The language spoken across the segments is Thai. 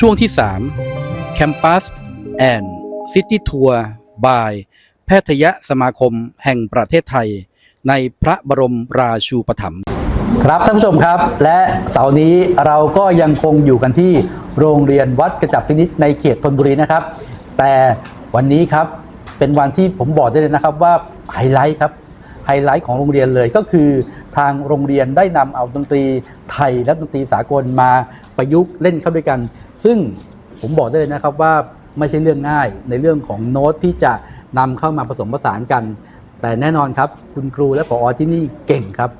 ช่วงที่ 3 Campus and City Tour by แพทยสมาคมแห่งประเทศไทย ในพระบรมราชูปถัมภ์ครับท่านผู้ชมครับ และเสาร์นี้เราก็ยังคงอยู่กันที่โรงเรียนวัดกระจับพินิษในเขตธนบุรีนะครับ แต่วันนี้ครับเป็นวันที่ผมบอกได้เลยนะครับว่าไฮไลท์ครับไฮไลท์ของโรงเรียนเลยก็คือ ทางโรงเรียนได้นำเอาดนตรีไทยและดนตรีสากลมาประยุกต์เล่นเข้าด้วยกัน ซึ่งผมบอกได้เลยนะครับว่าไม่ใช่เรื่องง่ายในเรื่องของโน้ตที่จะนำเข้ามาผสมผสานกัน แต่แน่นอนครับ คุณครูและผอที่นี่เก่งครับ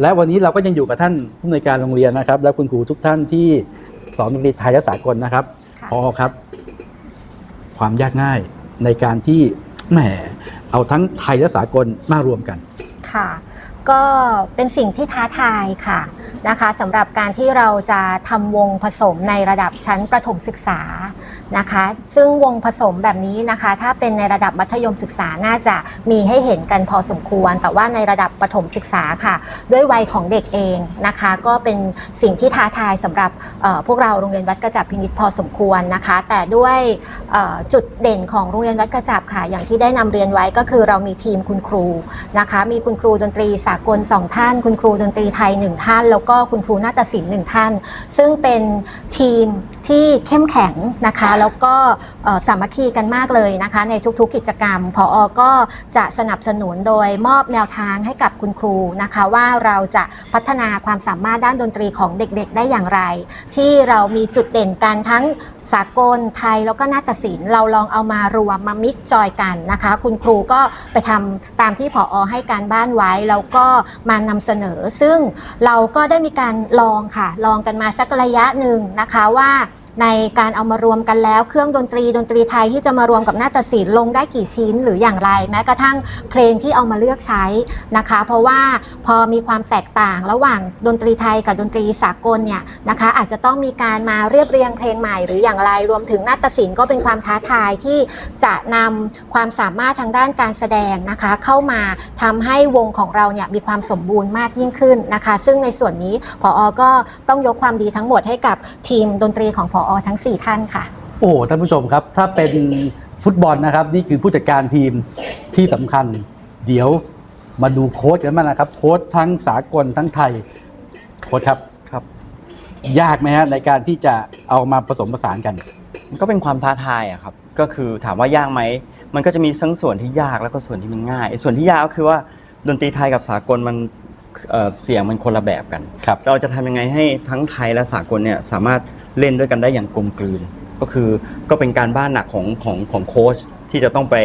และวันนี้เราก็ยังอยู่กับท่านผู้อำนวยการโรงเรียนนะครับ และคุณครูทุกท่านที่สอนดนตรีไทยและสากลนะครับค่ะพอครับ ความยากง่ายในการที่แหมเอาทั้งไทยและสากลมารวมกันค่ะ ก็เป็นสิ่งที่ท้าทายค่ะนะคะสำหรับการที่เราจะทำวงผสมในระดับชั้นประถมศึกษานะคะ ซึ่งวงผสมแบบนี้นะคะ ถ้าเป็นในระดับมัธยมศึกษาน่าจะมีให้เห็นกันพอสมควร แต่ว่าในระดับประถมศึกษาค่ะ ด้วยวัยของเด็กเองนะคะ ก็เป็นสิ่งที่ท้าทายสำหรับพวกเราโรงเรียนวัดกระจับพินิษพอสมควรนะคะ แต่ด้วยจุดเด่นของโรงเรียนวัดกระจับค่ะ อย่างที่ได้นำเรียนไว้ก็คือเรามีทีมคุณครูนะคะ มีคุณครูดนตรีสากลสองท่าน คุณครูดนตรีไทยหนึ่งท่าน แล้วก็คุณครูนาฏศิลป์หนึ่งท่าน ซึ่งเป็นทีมที่เข้มแข็งนะคะ แล้วก็สามัคคีกันมากเลยนะคะ ในทุกๆกิจกรรมพออก็จะสนับสนุนโดยมอบแนวทางให้กับคุณครูนะคะ ว่าเราจะพัฒนาความสามารถด้านดนตรีของเด็กๆ ได้อย่างไร ที่เรามีจุดเด่นกันทั้งสากลไทยแล้วก็นาฏศิลป์เราลองเอามารวมมามิกซ์จอยกันนะคะ คุณครูก็ไปทำตามที่ผอให้การบ้านไว้แล้วก็็มานำเสนอ ซึ่งเราก็ได้มีการลองค่ะ ลองกันมาสักระยะหนึ่งนะคะว่าในการเอามารวมกันแล้วเครื่องดนตรีดนตรีไทยที่จะมารวมกับนาฏศิลป์ลงได้กี่ชิ้นหรืออย่างไร แม้กระทั่งเพลงที่เอามาเลือกใช้นะคะ เพราะว่าพอมีความแตกต่างระหว่างดนตรีไทยกับดนตรีสากลเนี่ยนะคะ อาจจะต้องมีการมาเรียบเรียงเพลงใหม่หรืออย่างไรรวมถึงนาฏศิลป์ก็เป็นความท้าทายที่จะนำความสามารถทางด้านการแสดงนะคะ เข้ามาทำให้วงของเราเนี่ยมีความสมบูรณ์มากยิ่งขึ้นนะคะ ซึ่งในส่วนนี้ผอก็ต้องยกความดีทั้งหมดให้กับทีมดนตรีของผอทั้ง 4 ท่านค่ะ โอ้โหท่านผู้ชมครับ ถ้าเป็นฟุตบอลนะครับ นี่คือผู้จัดการทีมที่สำคัญ เดี๋ยวมาดูโค้ชกันบ้างนะครับ โค้ชทั้งสากลทั้งไทย โค้ชครับครับ ยากไหมฮะในการที่จะเอามาผสมผสานกันมันก็เป็นความท้าทายอะครับ ก็คือถามว่ายากไหม มันก็จะมีทั้งส่วนที่ยากแล้วก็ส่วนที่มันง่ายไอ้ส่วนที่ยากก็คือว่า ดนตรีไทยกับสากลมันเอ่อเสียงมันคนละแบบกัน ครับ เราจะทำยังไงให้ทั้งไทยและสากลเนี่ยสามารถเล่นด้วยกันได้อย่างกลมกลืน ก็คือก็เป็นการบ้านหนักของของของโค้ชที่จะต้องไป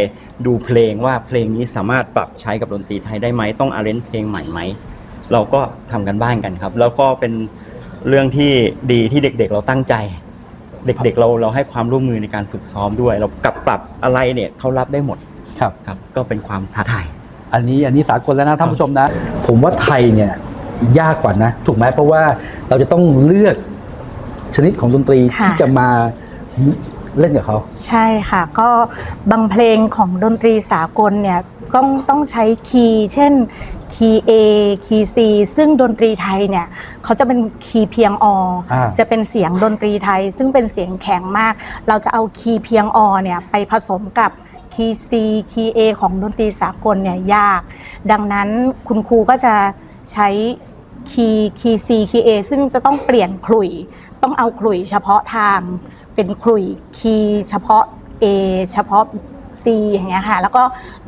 ดูเพลงว่าเพลงนี้สามารถปรับใช้กับดนตรีไทยได้ไหมต้องอาร์เรนเพลงใหม่ไหมเราก็ทำกันบ้านกันครับ แล้วก็เป็นเรื่องที่ดีที่เด็กๆ เราตั้งใจ เด็กๆ เราเราให้ความร่วมมือในการฝึกซ้อมด้วย เรากลับปรับอะไรเนี่ยเขารับได้หมดครับ ครับ ก็เป็นความท้าทาย อันนี้อันนี้สากลแล้วนะท่านผู้ชมนะ ผมว่าไทยเนี่ยยากกว่านะ ถูกไหมเพราะว่าเราจะต้องเลือกชนิดของดนตรีค่ะ ที่จะมาเล่นกับเขา ใช่ค่ะ ก็บางเพลงของดนตรีสากลเนี่ยต้องต้องใช้คีย์เช่นคีย์ A คีย์ C ซึ่งดนตรีไทยเนี่ยเขาจะเป็นคีย์เพียงออ่าจะเป็นเสียงดนตรีไทย ซึ่งเป็นเสียงแข็งมาก เราจะเอาคีย์เพียงอเนี่ยไปผสมกับ คีย์ C คีย์ A ของดนตรีสากลเนี่ยยาก ดังนั้นคุณครูก็จะใช้คีย์คีย์ C คีย์ A ซึ่งจะต้องเปลี่ยนขลุ่ยต้องเอาขลุ่ยเฉพาะทางเป็นขลุ่ยคีย์เฉพาะ A เฉพาะ C อย่างเงี้ยค่ะแล้วก็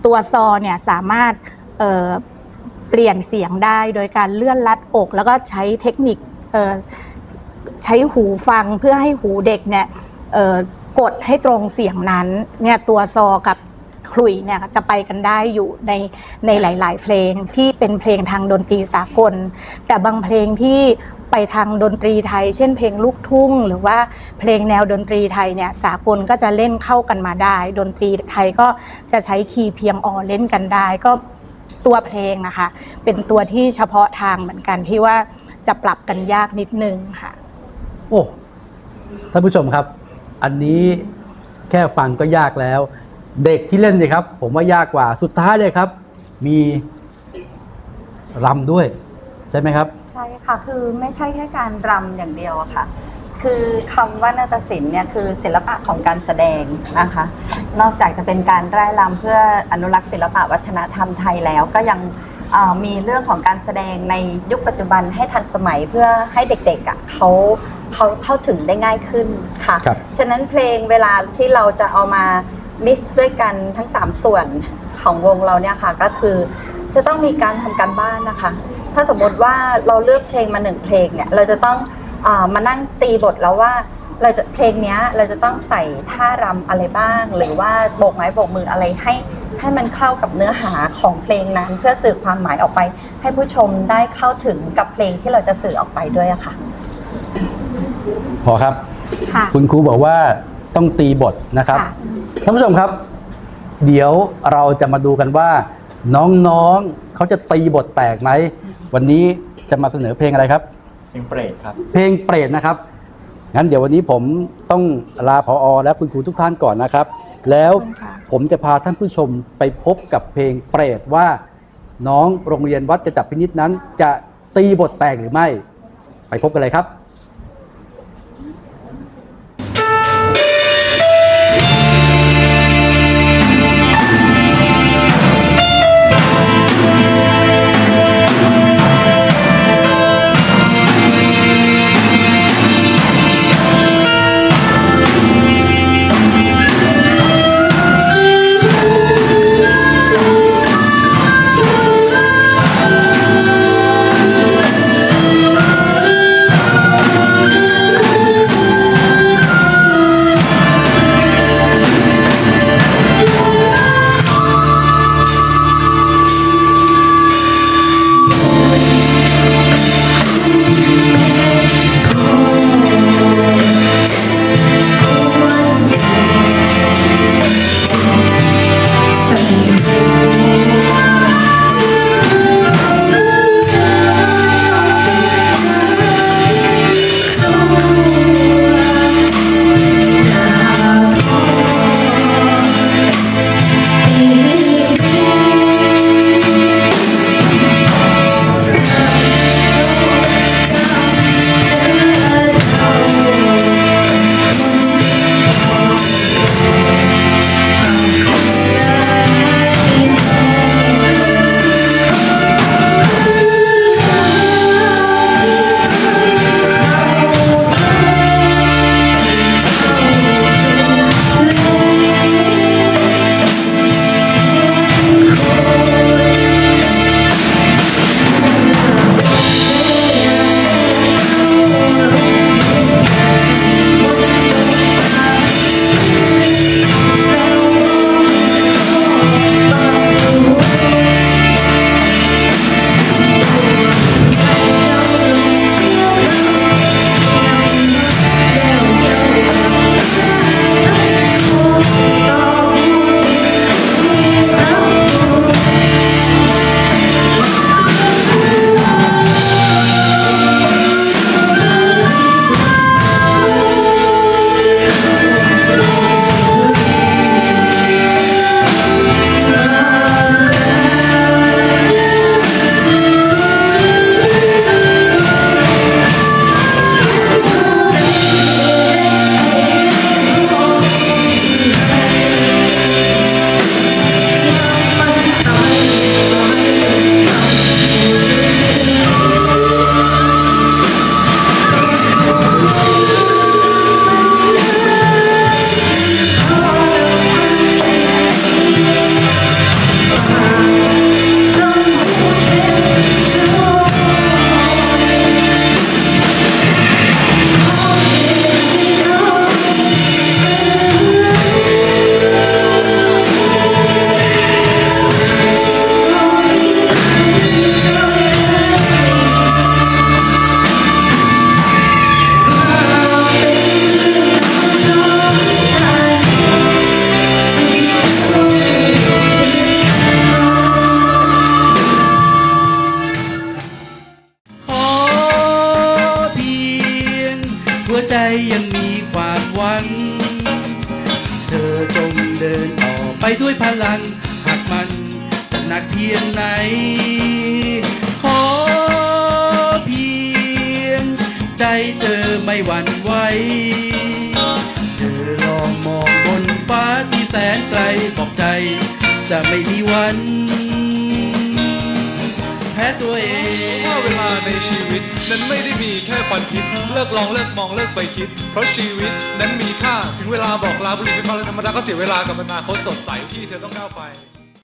ตัวซอเนี่ยสามารถเปลี่ยนเสียงได้โดยการเลื่อนลัดอก แล้วก็ใช้เทคนิคใช้หูฟังเพื่อให้หูเด็กเนี่ย กดให้ตรงเสียงนั้นเนี่ยตัวซอกับขลุ่ยเนี่ยจะไปกันได้อยู่ในในหลาย ๆ เพลงที่เป็นเพลงทางดนตรีสากล แต่บางเพลงที่ไปทางดนตรีไทย เช่นเพลงลูกทุ่ง หรือว่าเพลงแนวดนตรีไทยเนี่ยสากลก็จะเล่นเข้ากันมาได้ ดนตรีไทยก็จะใช้คีย์เพียงออเล่นกันได้ก็ตัวเพลงนะคะเป็นตัวที่เฉพาะทางเหมือนกันที่ว่าจะปรับกันยากนิดนึงค่ะ โอ้ท่านผู้ชมครับ อันนี้แค่ฟังก็ยากแล้ว เด็กที่เล่นเนี่ยครับ ผมว่ายากกว่าสุดท้ายเลยครับ มีรำด้วย ใช่ไหมครับ ใช่ค่ะ คือไม่ใช่แค่การรำอย่างเดียวอะค่ะ คือคำว่านาฏศิลป์เนี่ยคือศิลปะของการแสดงนะคะ นอกจากจะเป็นการร่ายรำเพื่ออนุรักษ์ศิลปะวัฒนธรรมไทยแล้วก็ยังมีเรื่องของการแสดงในยุคปัจจุบันให้ทันสมัยเพื่อให้เด็กๆเขา เขาเข้าถึงได้ง่ายขึ้นค่ะ ครับฉะนั้นเพลงเวลาที่เราจะเอามา mix ด้วยกันทั้ง 3 ส่วนของวงเราเนี่ยค่ะ ก็คือจะต้องมีการทำการบ้านนะคะ ถ้าสมมติว่าเราเลือกเพลงมาหนึ่งเพลงเนี่ยเราจะต้องอามานั่งตีบทแล้วว่าเราจะเพลงเนี้ยเราจะต้องใส่ท่ารำอะไรบ้าง หรือว่าโบกไม้โบกมืออะไรให้ให้มันเข้ากับเนื้อหาของเพลงนั้น เพื่อสื่อความหมายออกไป ให้ผู้ชมได้เข้าถึงกับเพลงที่เราจะสื่อออกไปด้วยอะค่ะ พอครับ ค่ะ คุณครูบอกว่าต้องตีบทนะครับค่ะท่านผู้ชมครับ เดี๋ยวเราจะมาดูกันว่า น้องๆเขาจะตีบทแตกไหม วันนี้จะมาเสนอเพลงอะไรครับเพลงเปรตครับ เพลงเปรตนะครับ งั้นเดี๋ยววันนี้ผมต้องลาพออและคุณครูทุกท่านก่อนนะครับ แล้วขอบคุณค่ะ ผมจะพาท่านผู้ชมไปพบกับเพลงเปรตว่า น้องโรงเรียนวัดจะจับพินิษนั้น จะตีบทแตกหรือไม่ ไปพบกันเลยครับ ใจยังมีความหวัง เธอจงเดินต่อไปด้วยพลัง หากมันจะหนักเพียงไหน ขอเพียง ใจเธอไม่หวั่นไหว เธอลองมองบนฟ้าที่แสนไกลบอกใจ จะไม่มีวัน ตัวเองว่าเวลาในชีวิต นั้นไม่ได้มีแค่ฝันคิดเลิกลองเลิกมองเลิกไปคิด เพราะชีวิตนั้นมีค่า ถึงเวลาบอกลาบุหรี่เป็นความธรรมดาก็เสียเวลากับอนาคตสดใสที่เธอต้องก้าวไป